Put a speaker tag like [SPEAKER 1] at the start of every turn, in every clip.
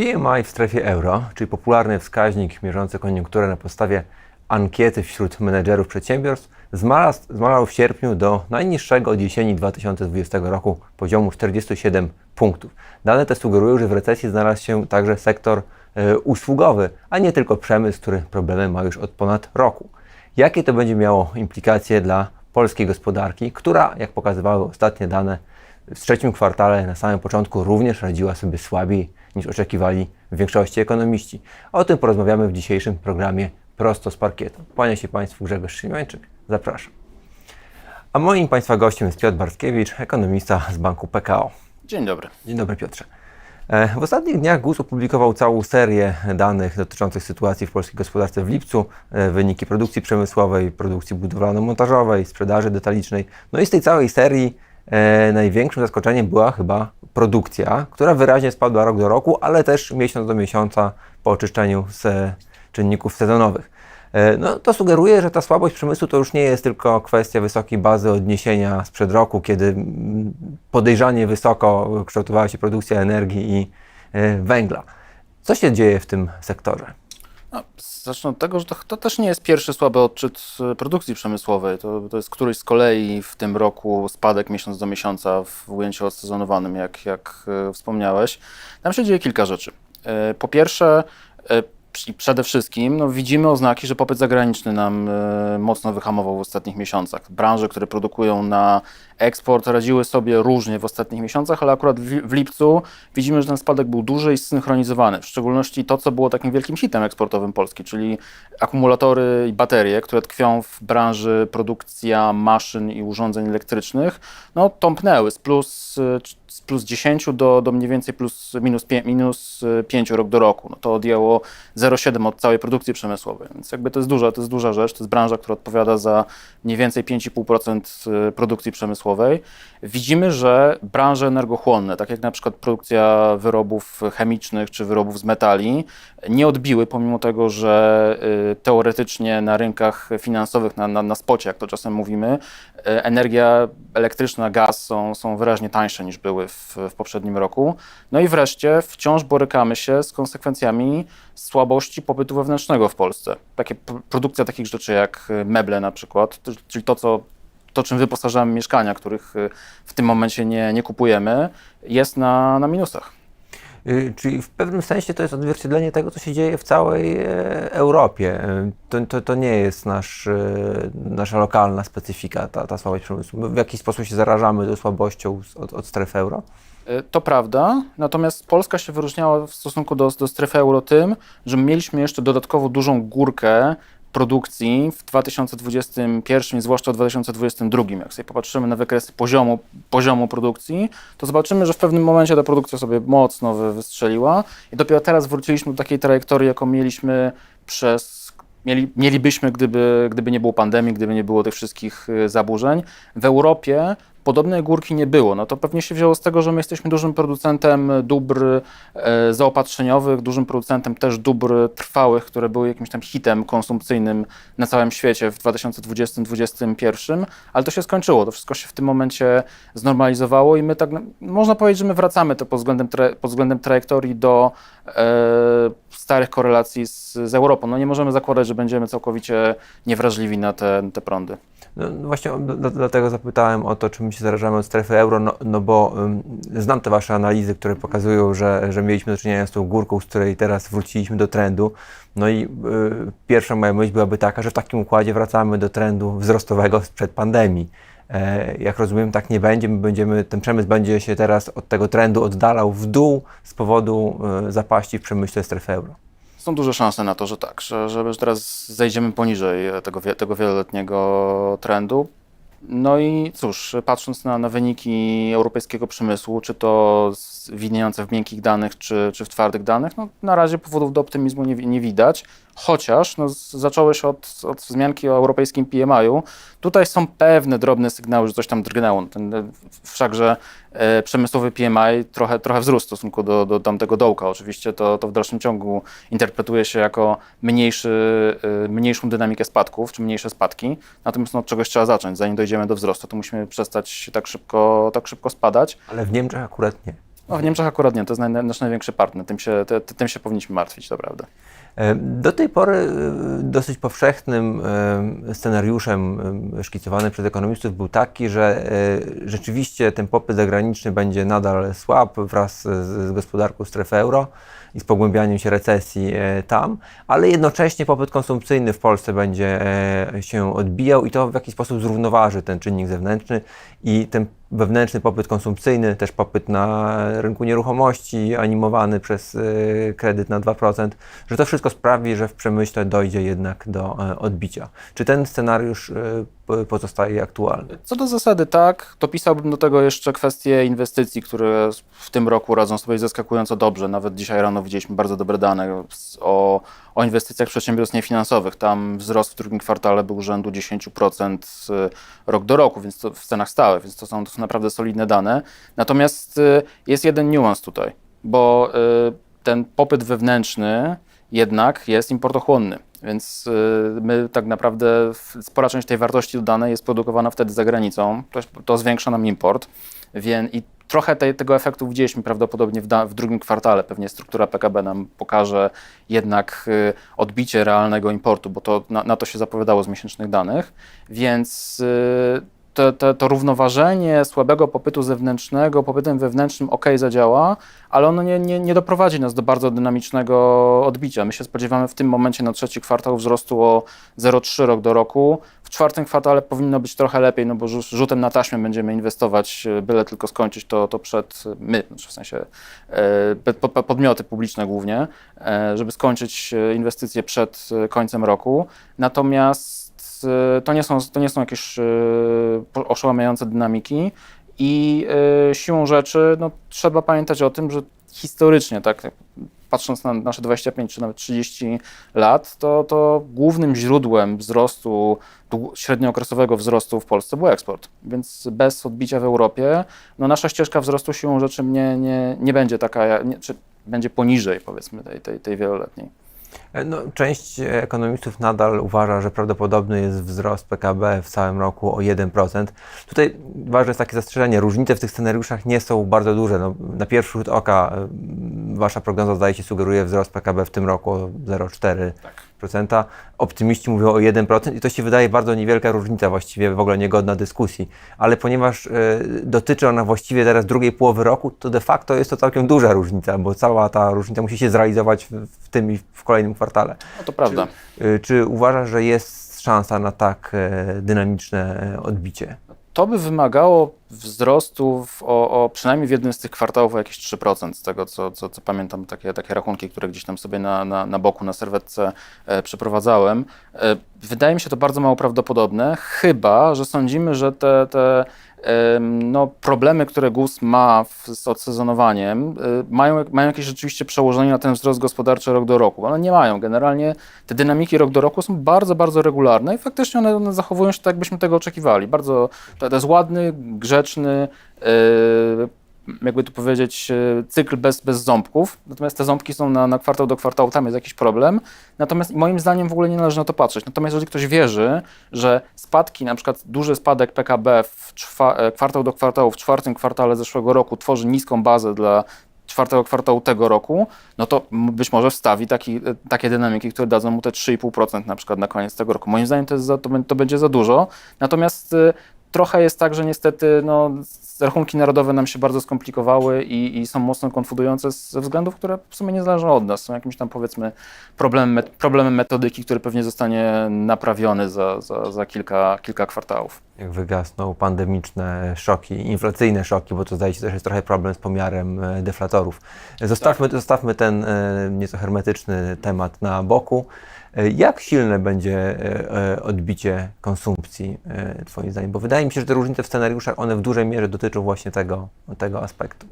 [SPEAKER 1] PMI w strefie euro, czyli popularny wskaźnik mierzący koniunkturę na podstawie ankiety wśród menedżerów przedsiębiorstw, zmalał, zmalał w sierpniu do najniższego od jesieni 2020 roku poziomu 47 punktów. Dane te sugerują, że w recesji znalazł się także sektor e, usługowy, a nie tylko przemysł, który problemy ma już od ponad roku. Jakie to będzie miało implikacje dla polskiej gospodarki, która, jak pokazywały ostatnie dane, w trzecim kwartale na samym początku również radziła sobie słabiej niż oczekiwali w większości ekonomiści. O tym porozmawiamy w dzisiejszym programie Prosto z parkietu. Kłania się Państwu Grzegorz Szymańczyk. Zapraszam. A moim Państwa gościem jest Piotr Bartkiewicz, ekonomista z banku PKO.
[SPEAKER 2] Dzień dobry.
[SPEAKER 1] Dzień dobry Piotrze. E, W ostatnich dniach GUS opublikował całą serię danych dotyczących sytuacji w polskiej gospodarce w lipcu, e, wyniki produkcji przemysłowej, produkcji budowlano-montażowej, sprzedaży detalicznej. No i z tej całej serii e, największym zaskoczeniem była chyba produkcja, która wyraźnie spadła rok do roku, ale też miesiąc do miesiąca po oczyszczeniu z czynników sezonowych. E, No, to sugeruje, że ta słabość przemysłu to już nie jest tylko kwestia wysokiej bazy odniesienia sprzed roku, kiedy podejrzanie wysoko kształtowała się produkcja energii i e, węgla. Co się dzieje w tym sektorze?
[SPEAKER 2] No, zacznę od tego, że to, to też nie jest pierwszy słaby odczyt e, produkcji przemysłowej. To, to jest któryś z kolei w tym roku spadek miesiąc do miesiąca w ujęciu odsezonowanym, jak, jak e, wspomniałeś. Tam się dzieje kilka rzeczy. E, Po pierwsze, e, i przede wszystkim no, widzimy oznaki, że popyt zagraniczny nam e, mocno wyhamował w ostatnich miesiącach. Branże, które produkują na eksport, radziły sobie różnie w ostatnich miesiącach, ale akurat w, w lipcu widzimy, że ten spadek był duży i zsynchronizowany. W szczególności to, co było takim wielkim hitem eksportowym Polski, czyli akumulatory i baterie, które tkwią w branży produkcja maszyn i urządzeń elektrycznych, no tąpnęły z plus, e, z plus 10 do, do mniej więcej plus minus, pie, minus e, 5 rok do roku. No to odjęło 0,7 od całej produkcji przemysłowej, więc jakby to jest duża, to jest duża rzecz. To jest branża, która odpowiada za mniej więcej 5,5% produkcji przemysłowej. Widzimy, że branże energochłonne, tak jak na przykład produkcja wyrobów chemicznych czy wyrobów z metali, nie odbiły, pomimo tego, że y, teoretycznie na rynkach finansowych, na, na, na spocie, jak to czasem mówimy, y, energia elektryczna, gaz są, są wyraźnie tańsze niż były w, w poprzednim roku. No i wreszcie wciąż borykamy się z konsekwencjami słabości popytu wewnętrznego w Polsce. Takie produkcja takich rzeczy jak y, meble na przykład, czyli to, co to, czym wyposażamy mieszkania, których y, w tym momencie nie, nie kupujemy, jest na, na minusach.
[SPEAKER 1] Y, Czyli w pewnym sensie to jest odzwierciedlenie tego, co się dzieje w całej e, Europie. E, To, to, to nie jest nasz, e, nasza lokalna specyfika, ta, ta słabość przemysłu. My w jakiś sposób się zarażamy tą słabością od, od strefy euro?
[SPEAKER 2] Y, To prawda, natomiast Polska się wyróżniała w stosunku do, do strefy euro tym, że mieliśmy jeszcze dodatkowo dużą górkę produkcji w 2021 i zwłaszcza w 2022. Jak sobie popatrzymy na wykresy poziomu, poziomu produkcji, to zobaczymy, że w pewnym momencie ta produkcja sobie mocno wy- wystrzeliła i dopiero teraz wróciliśmy do takiej trajektorii, jaką mieliśmy przez Mieli, mielibyśmy, gdyby, gdyby nie było pandemii, gdyby nie było tych wszystkich y, zaburzeń. W Europie podobnej górki nie było. No to pewnie się wzięło z tego, że my jesteśmy dużym producentem dóbr e, zaopatrzeniowych, dużym producentem też dóbr trwałych, które były jakimś tam hitem konsumpcyjnym na całym świecie w 2020-2021, ale to się skończyło. To wszystko się w tym momencie znormalizowało i my tak, no, można powiedzieć, że my wracamy to pod względem, tra- pod względem trajektorii do e, starych korelacji z, z Europą. No nie możemy zakładać, że będziemy całkowicie niewrażliwi na te, te prądy.
[SPEAKER 1] No, właśnie dlatego zapytałem o to, czy my się zarażamy od strefy euro, no, no bo ym, znam te Wasze analizy, które pokazują, że, że mieliśmy do czynienia z tą górką, z której teraz wróciliśmy do trendu. No i y, pierwsza moja myśl byłaby taka, że w takim układzie wracamy do trendu wzrostowego sprzed pandemii. E, jak rozumiem, tak nie będzie. My będziemy, ten przemysł będzie się teraz od tego trendu oddalał w dół z powodu y, zapaści w przemyśle strefy euro.
[SPEAKER 2] Są duże szanse na to, że tak, że, że teraz zejdziemy poniżej tego, tego wieloletniego trendu. No i cóż, patrząc na, na wyniki europejskiego przemysłu, czy to widniejące w miękkich danych, czy, czy w twardych danych, no na razie powodów do optymizmu nie, nie widać, chociaż no, zacząłeś od, od wzmianki o europejskim PMI-u. Tutaj są pewne drobne sygnały, że coś tam drgnęło. Ten, e, wszakże e, przemysłowy PMI trochę, trochę wzrósł w stosunku do, do tamtego dołka. Oczywiście to, to w dalszym ciągu interpretuje się jako mniejszy, e, mniejszą dynamikę spadków, czy mniejsze spadki. Natomiast no, od czegoś trzeba zacząć. Zanim dojdziemy do wzrostu, to musimy przestać tak szybko, tak szybko spadać.
[SPEAKER 1] Ale w Niemczech akurat nie.
[SPEAKER 2] No, w Niemczech akurat nie, to jest naj, nasz największy partner, tym się, te, tym się powinniśmy martwić.
[SPEAKER 1] E, Do tej pory e, dosyć powszechnym e, scenariuszem e, szkicowanym przez ekonomistów był taki, że e, rzeczywiście ten popyt zagraniczny będzie nadal słab wraz z, gospodarką strefy euro i z pogłębianiem się recesji e, tam, ale jednocześnie popyt konsumpcyjny w Polsce będzie e, się odbijał i to w jakiś sposób zrównoważy ten czynnik zewnętrzny i ten wewnętrzny popyt konsumpcyjny, też popyt na rynku nieruchomości animowany przez e, kredyt na 2%, że to wszystko sprawi, że w przemyśle dojdzie jednak do e, odbicia. Czy ten scenariusz po- pozostaje aktualny?
[SPEAKER 2] Co do zasady tak, to pisałbym do tego jeszcze kwestie inwestycji, które w tym roku radzą sobie zaskakująco dobrze. Nawet dzisiaj rano widzieliśmy bardzo dobre dane o, o inwestycjach przedsiębiorstw niefinansowych. Tam wzrost w drugim kwartale był rzędu 10% y, rok do roku, więc to w cenach stałych, więc to są, to są naprawdę solidne dane. Natomiast y, jest jeden niuans tutaj, bo y, ten popyt wewnętrzny jednak jest importochłonny. Więc my tak naprawdę spora część tej wartości dodanej jest produkowana wtedy za granicą. To, to zwiększa nam import. Wie, I trochę tej, tego efektu widzieliśmy prawdopodobnie w, da, w drugim kwartale. Pewnie struktura PKB nam pokaże jednak y, odbicie realnego importu, bo to, na, na to się zapowiadało z miesięcznych danych. Więc y, to, to, to równoważenie słabego popytu zewnętrznego popytem wewnętrznym ok zadziała, ale ono nie, nie, nie doprowadzi nas do bardzo dynamicznego odbicia. My się spodziewamy w tym momencie na trzeci kwartał wzrostu o 0,3 rok do roku. W czwartym kwartale powinno być trochę lepiej, no bo rzu- rzutem na taśmę będziemy inwestować, byle tylko skończyć to, to przed my, znaczy w sensie e, podmioty publiczne głównie, e, żeby skończyć e, inwestycje przed końcem roku. Natomiast e, to nie są, to nie są jakieś po- oszałamiające dynamiki i e, siłą rzeczy no, trzeba pamiętać o tym, że historycznie, tak patrząc na nasze 25 czy nawet 30 lat, to, to głównym źródłem wzrostu, średniookresowego wzrostu w Polsce był eksport. Więc bez odbicia w Europie, no nasza ścieżka wzrostu siłą rzeczy nie, nie, nie będzie taka, nie, czy będzie poniżej powiedzmy tej, tej, tej wieloletniej.
[SPEAKER 1] E, No, część ekonomistów nadal uważa, że prawdopodobny jest wzrost PKB w całym roku o 1%. Tutaj ważne jest takie zastrzeżenie, różnice w tych scenariuszach nie są bardzo duże. No, na pierwszy rzut oka e, wasza prognoza zdaje się sugeruje wzrost PKB w tym roku o 0,4%. Optymiści mówią o 1% i to się wydaje bardzo niewielka różnica, właściwie w ogóle niegodna dyskusji. Ale ponieważ e, dotyczy ona właściwie teraz drugiej połowy roku, to de facto jest to całkiem duża różnica, bo cała ta różnica musi się zrealizować w, w tym i w kolejnym kwartale.
[SPEAKER 2] No to prawda.
[SPEAKER 1] Y, Czy uważasz, że jest szansa na tak e, dynamiczne odbicie?
[SPEAKER 2] To by wymagało wzrostu o, o przynajmniej w jednym z tych kwartałów o jakieś 3%, z tego co, co, co pamiętam, takie, takie rachunki, które gdzieś tam sobie na, na, na boku, na serwetce e, przeprowadzałem. E, wydaje mi się to bardzo mało prawdopodobne, chyba, że sądzimy, że te, te no, problemy, które GUS ma w, z odsezonowaniem, e, mają, mają jakieś rzeczywiście przełożenie na ten wzrost gospodarczy rok do roku. One nie mają. Generalnie te dynamiki rok do roku są bardzo, bardzo regularne i faktycznie one, one zachowują się tak, jakbyśmy tego oczekiwali. Bardzo, to, jest ładny, grzeczny, e, jakby tu powiedzieć, e, cykl bez, bez ząbków. Natomiast te ząbki są na, na kwartał do kwartału, tam jest jakiś problem. Natomiast moim zdaniem w ogóle nie należy na to patrzeć. Natomiast jeżeli ktoś wierzy, że spadki, na przykład duży spadek PKB w czwa, e, kwartał do kwartału w czwartym kwartale zeszłego roku tworzy niską bazę dla czwartego kwartału tego roku, no to być może wstawi taki, e, takie dynamiki, które dadzą mu te 3,5% na przykład na koniec tego roku. Moim zdaniem to, za, to, to będzie za dużo. Natomiast trochę jest tak, że niestety no, rachunki narodowe nam się bardzo skomplikowały i, i są mocno konfudujące ze względów, które w sumie nie zależą od nas. Są jakimś tam powiedzmy problemem, problemem metodyki, który pewnie zostanie naprawiony za, za, za kilka, kilka kwartałów.
[SPEAKER 1] Jak wygasną pandemiczne szoki, inflacyjne szoki, bo to zdaje się też jest trochę problem z pomiarem e, deflatorów. Zostawmy, zostawmy ten e, nieco hermetyczny temat na boku. E, Jak silne będzie e, e, odbicie konsumpcji, Twoim zdaniem? Bo wydaje mi się, że te różnice w scenariuszach, one w dużej mierze dotyczą właśnie tego, tego aspektu.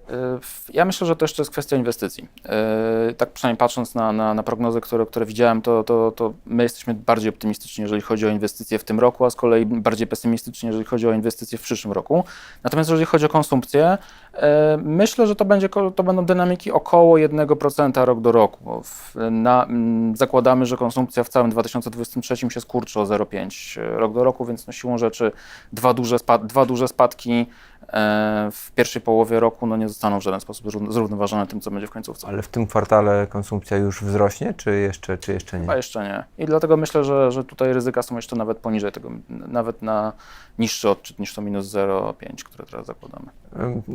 [SPEAKER 2] Ja myślę, że to jeszcze jest kwestia inwestycji. Tak przynajmniej patrząc na, na, na prognozy, które, które widziałem, to, to, to my jesteśmy bardziej optymistyczni, jeżeli chodzi o inwestycje w tym roku, a z kolei bardziej pesymistyczni, jeżeli chodzi o inwestycje w przyszłym roku. Natomiast jeżeli chodzi o konsumpcję, myślę, że to, będzie, to będą dynamiki około 1% rok do roku. Na, zakładamy, że konsumpcja konsumpcja w całym 2023 się skurczy o 0,5 rok do roku, więc no siłą rzeczy dwa duże, dwa duże spadki e, w pierwszej połowie roku no nie zostaną w żaden sposób zrówno- zrównoważone tym, co będzie w końcówce.
[SPEAKER 1] Ale w tym kwartale konsumpcja już wzrośnie, czy jeszcze, czy jeszcze nie?
[SPEAKER 2] Chyba jeszcze nie. I dlatego myślę, że, że tutaj ryzyka są jeszcze nawet poniżej tego, nawet na niższy odczyt niż to minus 0,5, które teraz zakładamy.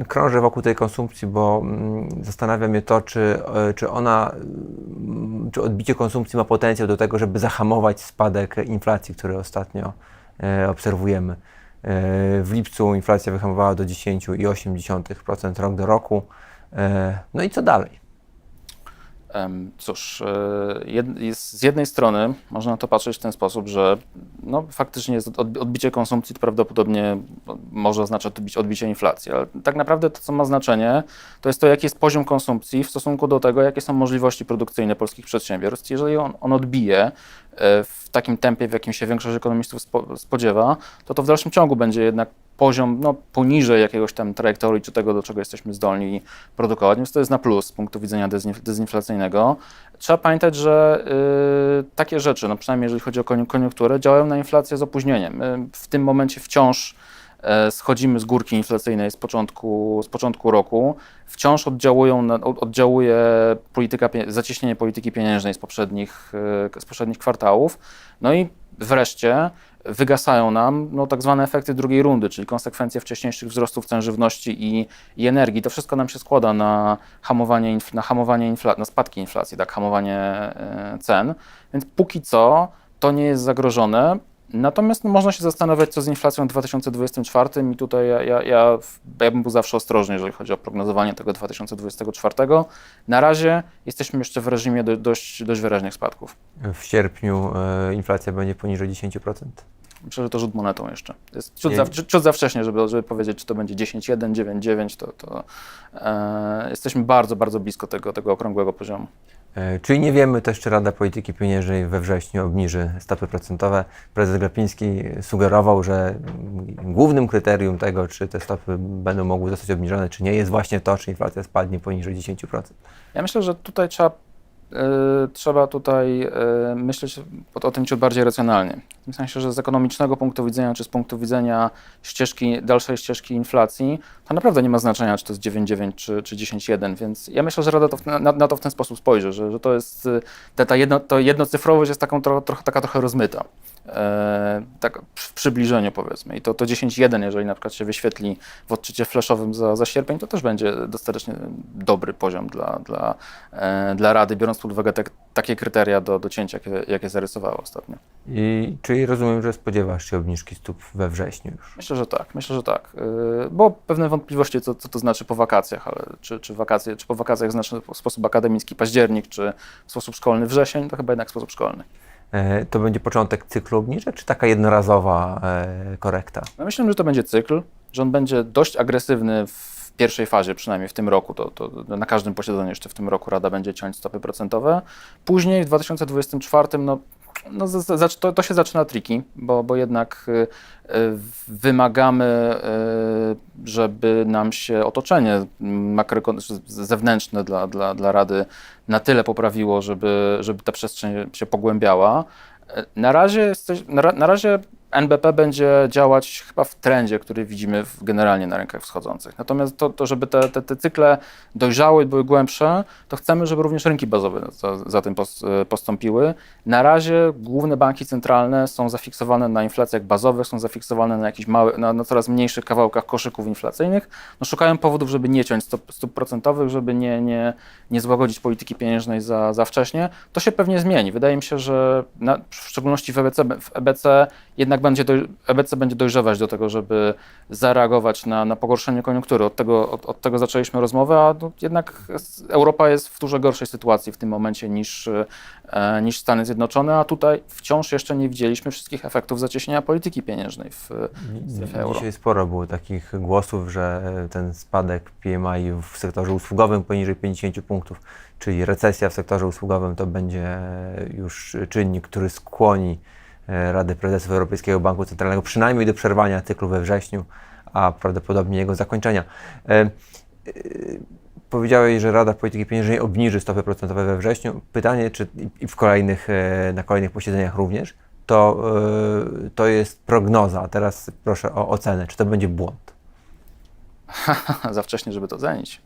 [SPEAKER 1] Krążę wokół tej konsumpcji, bo mm, zastanawia mnie to, czy, e, czy ona, mm, czy odbicie konsumpcji ma potencjał do tego, żeby zahamować spadek inflacji, który ostatnio e, obserwujemy. E, W lipcu inflacja wyhamowała do 10,8% rok do roku. E, No i co dalej?
[SPEAKER 2] Cóż, e, z jednej strony można na to patrzeć w ten sposób, że no, faktycznie jest odbi- odbicie konsumpcji prawdopodobnie może oznaczać odbicie, inflacji, ale tak naprawdę to, co ma znaczenie, to jest to, jaki jest poziom konsumpcji w stosunku do tego, jakie są możliwości produkcyjne polskich przedsiębiorstw. Jeżeli on, on odbije e, w takim tempie, w jakim się większość ekonomistów spo, spodziewa, to to w dalszym ciągu będzie jednak poziom no, poniżej jakiegoś tam trajektorii, czy tego, do czego jesteśmy zdolni produkować, więc to jest na plus z punktu widzenia dezinf- dezinflacyjnego. Trzeba pamiętać, że y, takie rzeczy, no przynajmniej jeżeli chodzi o koniu- koniunkturę, działają na inflację z opóźnieniem. My w tym momencie wciąż e, schodzimy z górki inflacyjnej z początku, z początku roku, wciąż oddziałują oddziałuje polityka, zacieśnienie polityki pieniężnej z poprzednich, e, z poprzednich kwartałów. No i wreszcie wygasają nam no, tak zwane efekty drugiej rundy, czyli konsekwencje wcześniejszych wzrostów cen żywności i, i energii. To wszystko nam się składa na hamowanie, na hamowanie infla- na spadki inflacji, tak, hamowanie e, cen. Więc póki co to nie jest zagrożone. Natomiast no, można się zastanawiać, co z inflacją w 2024 i tutaj ja, ja, ja, ja bym był zawsze ostrożny, jeżeli chodzi o prognozowanie tego 2024. Na razie jesteśmy jeszcze w reżimie do, dość, dość wyraźnych spadków.
[SPEAKER 1] W sierpniu e, inflacja będzie poniżej 10%.
[SPEAKER 2] Myślę, że to rzut monetą jeszcze. Jest ciut, za, ciut za wcześnie, żeby, żeby powiedzieć, czy to będzie 10,1, 9,9, to, to e, jesteśmy bardzo, bardzo blisko tego, tego okrągłego poziomu.
[SPEAKER 1] E, Czyli nie wiemy też, czy Rada Polityki Pieniężnej we wrześniu obniży stopy procentowe. Prezes Glapiński sugerował, że głównym kryterium tego, czy te stopy będą mogły zostać obniżone, czy nie, jest właśnie to, czy inflacja spadnie poniżej 10%.
[SPEAKER 2] Ja myślę, że tutaj trzeba, e, trzeba tutaj e, myśleć o, o tym ciut bardziej racjonalnie. W sensie, że z ekonomicznego punktu widzenia, czy z punktu widzenia ścieżki, dalszej ścieżki inflacji, to naprawdę nie ma znaczenia, czy to jest 9,9 czy, czy 10,1, więc ja myślę, że Rada to w, na, na to w ten sposób spojrzy, że, że to jest, y, ta, ta jedno, to jednocyfrowość jest taką tro, taka trochę rozmyta. E, tak w przybliżeniu powiedzmy. I to, to 10.1, jeżeli na przykład się wyświetli w odczycie flashowym za, za sierpień, to też będzie dostatecznie dobry poziom dla, dla, e, dla Rady, biorąc pod uwagę te, takie kryteria do, do cięcia, jakie, jakie zarysowała ostatnio.
[SPEAKER 1] I czyli rozumiem, że spodziewasz się obniżki stóp we wrześniu już.
[SPEAKER 2] Myślę, że tak, myślę, że tak. Yy, Bo pewne wątpliwości, co, co to znaczy po wakacjach, ale czy, czy, wakacje, czy po wakacjach znaczy w sposób akademicki październik, czy w sposób szkolny wrzesień, to chyba jednak w sposób szkolny.
[SPEAKER 1] E, To będzie początek cyklu obniżek, czy taka jednorazowa e, korekta?
[SPEAKER 2] Ja myślę, że to będzie cykl, że on będzie dość agresywny w pierwszej fazie, przynajmniej w tym roku. To, to na każdym posiedzeniu jeszcze w tym roku Rada będzie ciąć stopy procentowe. Później w 2024 no, no, to, to się zaczyna triki, bo, bo jednak y, y, wymagamy, y, żeby nam się otoczenie zewnętrzne dla, dla, dla Rady na tyle poprawiło, żeby, żeby ta przestrzeń się pogłębiała. Na razie, na razie NBP będzie działać chyba w trendzie, który widzimy w, generalnie na rynkach wschodzących. Natomiast to, to żeby te, te, te cykle dojrzały były głębsze, to chcemy, żeby również rynki bazowe za, za tym e, postąpiły. Na razie główne banki centralne są zafiksowane na inflacjach bazowych, są zafiksowane na jakichś małych, na, na coraz mniejszych kawałkach koszyków inflacyjnych. No, szukają powodów, żeby nie ciąć stóp, stóp procentowych, żeby nie, nie, nie złagodzić polityki pieniężnej za, za wcześnie. To się pewnie zmieni. Wydaje mi się, że na, w szczególności w EBC, w EBC jednak będzie doj, EBC będzie dojrzewać do tego, żeby zareagować na, na pogorszenie koniunktury. Od tego, od, od tego zaczęliśmy rozmowę, a no, jednak Europa jest w dużo gorszej sytuacji w tym momencie niż, e, niż Stany Zjednoczone, a tutaj wciąż jeszcze nie widzieliśmy wszystkich efektów zacieśnienia polityki pieniężnej w w strefie euro.
[SPEAKER 1] Dzisiaj sporo było takich głosów, że ten spadek PMI w sektorze usługowym poniżej 50 punktów, czyli recesja w sektorze usługowym to będzie już czynnik, który skłoni e, Radę Prezesów Europejskiego Banku Centralnego przynajmniej do przerwania cyklu we wrześniu, a prawdopodobnie jego zakończenia. E, e, powiedziałeś, że Rada Polityki Pieniężnej obniży stopy procentowe we wrześniu. Pytanie, czy i- w kolejnych, na kolejnych posiedzeniach również, to, to jest prognoza. Teraz proszę o ocenę, czy to będzie błąd.
[SPEAKER 2] za wcześnie, żeby to ocenić.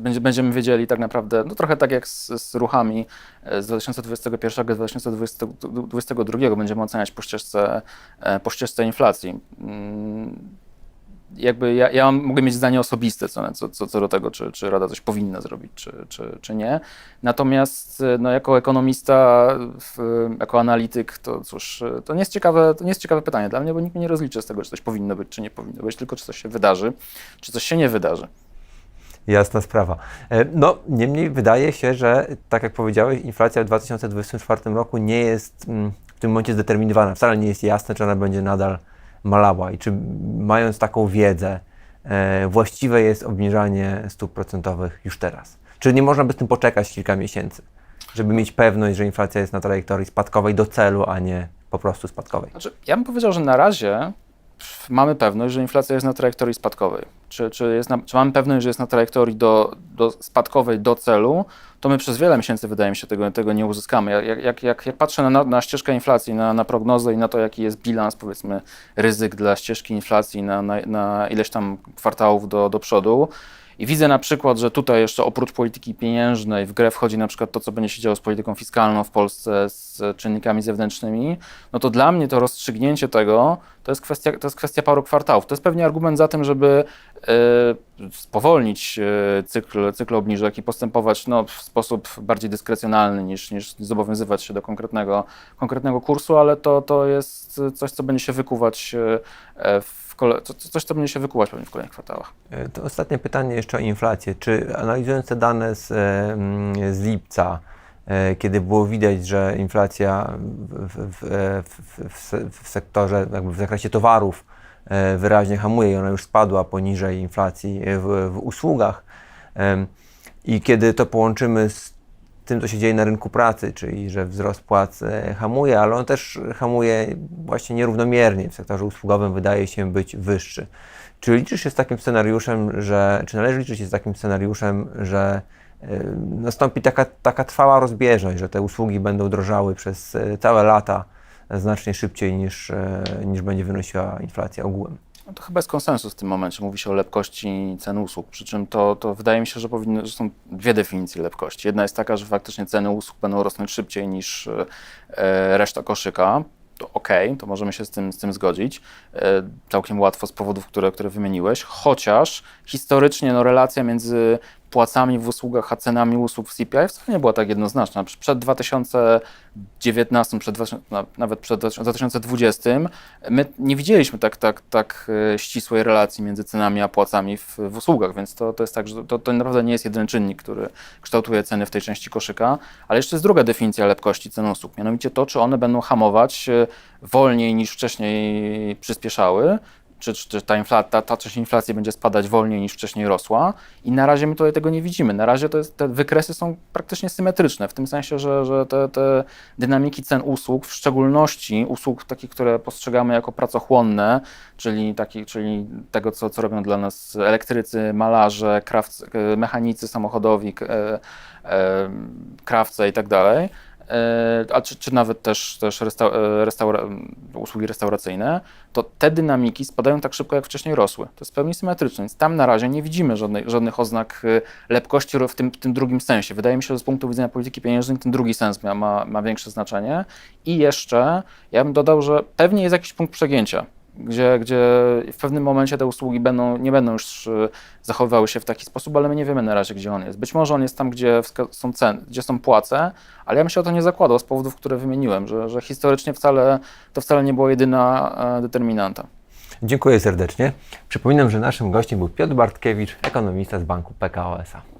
[SPEAKER 2] Będziemy wiedzieli tak naprawdę, no trochę tak jak z, z ruchami e, z 2021 do 2022 będziemy oceniać po ścieżce, e, po ścieżce inflacji. Mm, Jakby ja, ja mogę mieć zdanie osobiste co, co, co, co do tego, czy, czy Rada coś powinna zrobić, czy, czy, czy nie. Natomiast e, no, jako ekonomista, jako analityk, to cóż, to nie, jest ciekawe, to nie jest ciekawe pytanie dla mnie, bo nikt mnie nie rozliczy z tego, czy coś powinno być, czy nie powinno być, tylko czy coś się wydarzy, czy coś się nie wydarzy.
[SPEAKER 1] Jasna sprawa. E, No, niemniej wydaje się, że tak jak powiedziałeś, inflacja w 2024 roku nie jest mm, w tym momencie zdeterminowana. Wcale nie jest jasne, czy ona będzie nadal malała i czy mając taką wiedzę, e, właściwe jest obniżanie stóp procentowych już teraz. Czy nie można by z tym poczekać kilka miesięcy, żeby mieć pewność, że inflacja jest na trajektorii spadkowej do celu, a nie po prostu spadkowej?
[SPEAKER 2] Znaczy, ja bym powiedział, że na razie mamy pewność, że inflacja jest na trajektorii spadkowej. Czy, czy, jest na, czy mamy pewność, że jest na trajektorii do, do spadkowej do celu, to my przez wiele miesięcy, wydaje mi się, tego, tego nie uzyskamy. Jak, jak, jak, jak patrzę na, na ścieżkę inflacji, na, na prognozę i na to, jaki jest bilans, powiedzmy, ryzyk dla ścieżki inflacji na, na, na ileś tam kwartałów do, do przodu, i widzę na przykład, że tutaj jeszcze oprócz polityki pieniężnej w grę wchodzi na przykład to, co będzie się działo z polityką fiskalną w Polsce, z czynnikami zewnętrznymi, no to dla mnie to rozstrzygnięcie tego to jest kwestia, to jest kwestia paru kwartałów. To jest pewnie argument za tym, żeby e, spowolnić e, cykl, cykl obniżek i postępować no, w sposób bardziej dyskrecjonalny niż, niż zobowiązywać się do konkretnego, konkretnego kursu, ale to, to jest coś, co będzie się wykuwać e, w kole- co- coś, co będzie się wykuwać pewnie w kolejnych kwartałach.
[SPEAKER 1] E, To ostatnie pytanie jeszcze o inflację. Czy analizując te dane z, e, mm, z lipca, e, kiedy było widać, że inflacja w, w, w, w, w, se- w sektorze, jakby w zakresie towarów wyraźnie hamuje i ona już spadła poniżej inflacji w, usługach i kiedy to połączymy z tym, co się dzieje na rynku pracy, czyli że wzrost płac e, hamuje, ale on też hamuje właśnie nierównomiernie. W sektorze usługowym wydaje się być wyższy. Czy liczysz się z takim scenariuszem, że, czy należy liczyć się z takim scenariuszem, że e, nastąpi taka, taka trwała rozbieżność, że te usługi będą drożały przez e, całe lata znacznie szybciej niż, niż będzie wynosiła inflacja ogółem?
[SPEAKER 2] No to chyba jest konsensus w tym momencie. Mówi się o lepkości cen usług. Przy czym to, to wydaje mi się, że, powinny, że są dwie definicje lepkości. Jedna jest taka, że faktycznie ceny usług będą rosnąć szybciej niż e, reszta koszyka. To okej, to możemy się z tym, z tym zgodzić. E, całkiem łatwo z powodów, które, które wymieniłeś. Chociaż historycznie no, relacja między płacami w usługach, a cenami usług w CPI wcale nie była tak jednoznaczna. Przed 2019, przed 2000, na- nawet przed 2020 my nie widzieliśmy tak, tak, tak e, ścisłej relacji między cenami a płacami w, w usługach, więc to, to jest tak, że to, to naprawdę nie jest jedyny czynnik, który kształtuje ceny w tej części koszyka, ale jeszcze jest druga definicja lepkości cen usług, mianowicie to, czy one będą hamować e, wolniej niż wcześniej przyspieszały, czy, czy, ta, infla, ta, ta część inflacji będzie spadać wolniej niż wcześniej rosła i na razie my tutaj tego nie widzimy. Na razie jest, te wykresy są praktycznie symetryczne, w tym sensie, że, że te, te dynamiki cen usług, w szczególności usług takich, które postrzegamy jako pracochłonne, czyli, taki, czyli tego, co, co robią dla nas elektrycy, malarze, krawcy, mechanicy samochodowi, e, e, krawce i tak dalej, a czy, czy nawet też, też resta, e, restaura, usługi restauracyjne, to te dynamiki spadają tak szybko, jak wcześniej rosły. To jest pełni symetryczne, więc tam na razie nie widzimy żadnej, żadnych oznak e, lepkości w tym, w tym drugim sensie. Wydaje mi się, że z punktu widzenia polityki pieniężnej ten drugi sens ma, ma, ma większe znaczenie. I jeszcze ja bym dodał, że pewnie jest jakiś punkt przegięcia, gdzie, gdzie w pewnym momencie te usługi będą, nie będą już e, zachowywały się w taki sposób, ale my nie wiemy na razie, gdzie on jest. Być może on jest tam, gdzie są ceny, gdzie są płace, ale ja bym się o to nie zakładał z powodów, które wymieniłem, że, że historycznie wcale, to wcale nie była jedyna e, determinanta.
[SPEAKER 1] Dziękuję serdecznie. Przypominam, że naszym gościem był Piotr Bartkiewicz, ekonomista z banku PKO SA.